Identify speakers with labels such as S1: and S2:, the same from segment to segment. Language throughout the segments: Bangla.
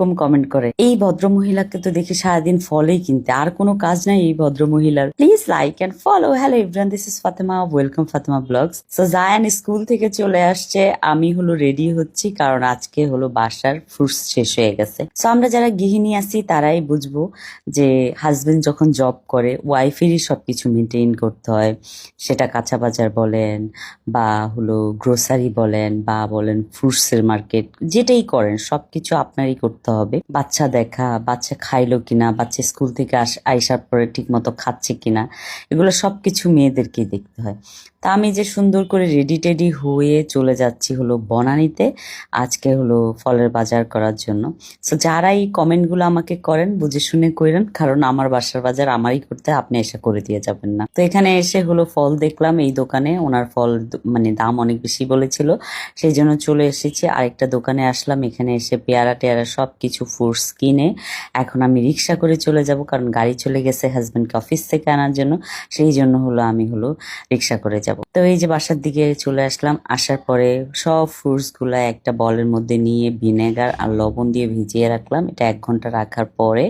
S1: এরকম কমেন্ট করে, এই ভদ্র মহিলাকে তো দেখি সারাদিন ফলেই কিনতে, আর কোনো কাজ নাই এই ভদ্র মহিলার please like and follow hello everyone this is Fatema welcome Fatema vlogs so Zayan school থেকে চলে আসছে, আমি হলো রেডি হচ্ছি, কারণ আজকে হলো বাসার ফ্রুটস শেষ হয়ে গেছে। সো আমরা যারা গৃহিণী আছি, তারাই বুঝব যে হাজবেন্ড যখন জব করে ওয়াইফেরই সবকিছু মেনটেন করতে হয়। সেটা কাঁচা বাজার বলেন, বা হলো গ্রোসারি বলেন, বা বলেন ফ্রুটসের মার্কেট যেটাই করেন, সবকিছু আপনারই করতে হবে। বাচ্চা দেখা, বাচ্চা খাইলো কিনা, বাচ্চা স্কুল থেকে আস, আইসার পরে ঠিক মতো খাচ্ছে কিনা, এগুলো সবকিছু মেয়েদেরকেই দেখতে হয়। তা আমি যে সুন্দর করে রেডি টেডি হয়ে চলে যাচ্ছি হলো বনানীতে, আজকে হলো ফলের বাজার করার জন্য। সো যারা এই কমেন্টগুলো আমাকে করেন, বুঝে শুনে করেন, কারণ আমার বাসার বাজার আমারই করতে আপনি এসে করে দিয়ে যাবেন না। তো এখানে এসে হলো ফল দেখলাম এই দোকানে, ওনার ফল মানে দাম অনেক বেশি বলেছিল, সেই জন্য চলে এসেছি। আরেকটা দোকানে আসলাম, এখানে এসে পেয়ারা টেয়ারা সব কিছু ফ্রুটস কিনে এখন আমি রিক্সা করে চলে যাব, কারণ গাড়ি চলে গেছে হাজবেন্ডকে অফিস থেকে আনার জন্য। সেই জন্য হলো আমি হলো রিক্সা করে যাব। তো এই যে বাসার দিকে চলে আসলাম, আসার পরে সব ফ্রুটসগুলা একটা বলের মধ্যে নিয়ে ভিনেগার আর লবণ দিয়ে ভিজিয়ে রাখলাম। এটা এক ঘণ্টা রাখার পরে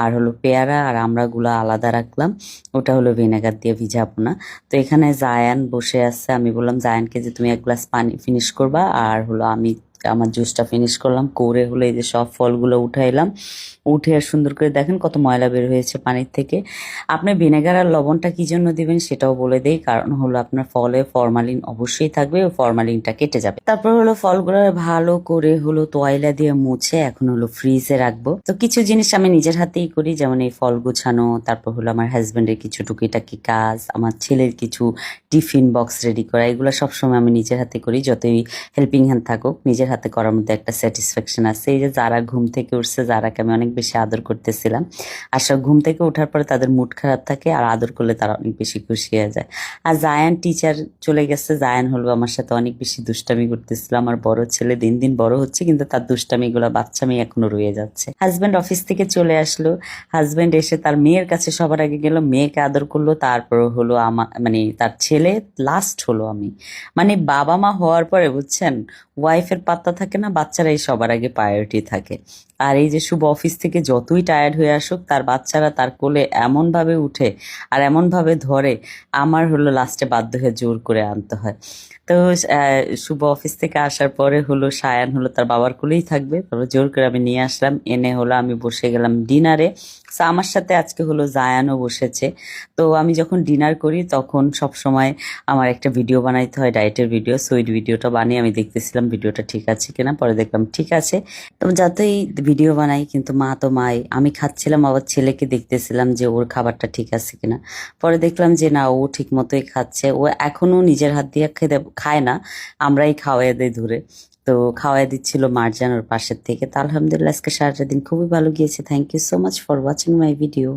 S1: আর হলো পেয়ারা আর আমড়াগুলো আলাদা রাখলাম। ওটা হলো ভিনেগার দিয়ে ভিজাবো না। তো এখানে জায়ান বসে আছে। আমি বললাম, জায়ানকে যে তুমি এক গ্লাস পানি ফিনিশ করবা আর হলো আমি আমার জুসটা ফিনিশ করলাম, করে হলে এই যে সব ফলগুলো উঠাইলাম উঠে আর সুন্দর করে দেখেন কত ময়লা বের হয়েছে পানির থেকে। আপনি ভিনেগার আর লবণটা কী জন্য দিবেন সেটাও বলে দেই, কারণ হলো আপনার ফলে ফরমালিন অবশ্যই থাকবে ও ফরমালিনটা কেটে যাবে। তারপর হলো ফলগুলো ভালো করে হলো তোয়াইলা দিয়ে মুছে এখন হলো ফ্রিজে রাখব। তো কিছু জিনিস আমি নিজের হাতেই করি, যেমন এই ফল গুছানো, তারপর হলো আমার হাজব্যান্ডের কিছু টুকিটাকি কাজ, আমার ছেলের কিছু টিফিন বক্স রেডি করা, এগুলো সবসময় আমি নিজের হাতে করি, যতই হেল্পিং হ্যান্ড থাকুক, নিজের হাতে করার মধ্যে একটা স্যাটিসফ্যাকশন আছে। এই যে যারা ঘুম থেকে উঠছে, যারাকে আমি অনেক বেশি আদর করতেছিলাম আর সব ঘুম থেকে ওঠার পরে তাদের মুড খারাপ থাকে আর আদর করলে তারা অনেক বেশি খুশি হয়ে যায়। আর জায়ান টিচার চলে গেছে। জায়ান হলো আমার সাথে অনেক বেশি দুষ্টামি করতেছিল। আমার বড় ছেলে দিন দিন বড় হচ্ছে, কিন্তু তার দুষ্টামিগুলো বাচ্চামি এখনও রয়ে যাচ্ছে। হাজবেন্ড অফিস থেকে চলে আসলো। হাজবেন্ড এসে তার মেয়ের কাছে সবার আগে গেল। মেয়েকে আদর করল। তারপর হলো আমার মানে তার ছেলে লাস্ট হলো আমি। মানে বাবা মা হওয়ার পরে, বুঝছেন? ওয়াইফের পাত্তা থাকে না, বাচ্চারাই সবার আগে প্রায়োরিটি থাকে। আর এই যে শুভ অফিস থেকে যতই টায়ার্ড হয়ে আসুক, তার বাচ্চারা তার কোলে এমনভাবে উঠে আর এমনভাবে ধরে, আমার হলো লাস্টে বাধ্য হয়ে জোর করে আনতে হয়। তো শুভ অফিস থেকে আসার পরে হলো সায়ান হলো তার বাবার কোলেই থাকবে। তারপর জোর করে আমি নিয়ে আসলাম। এনে হলো আমি বসে গেলাম ডিনারে তো আমার সাথে আজকে হলো জায়ানও বসেছে। তো আমি যখন ডিনার করি, তখন সব সময় আমার একটা ভিডিও বানাইতে হয়, ডায়েটের ভিডিও। সো ওই ভিডিওটা বানিয়ে আমি দেখতেছিলাম ভিডিওটা ঠিক আছে কিনা, পরে দেখলাম ঠিক আছে। তো যতই ভিডিও বানাই, কিন্তু মা তো মাই, আমি খাচ্ছিলাম, আবার ছেলেকে দেখতেছিলাম যে ওর খাবারটা ঠিক আছে কিনা। পরে দেখলাম যে না, ও ঠিক মতোই খাচ্ছে। ও এখনও নিজের হাত দিয়ে খেতে, খায় না। আমরাই খাওয়াই দেই ধরে। তো খাওয়াই দিচ্ছিল মার্জান ওর পাশের থেকে। তো আলহামদুলিল্লাহ আজকে সারাটা দিন খুবই ভালো গিয়েছে। Thank you so much for watching my video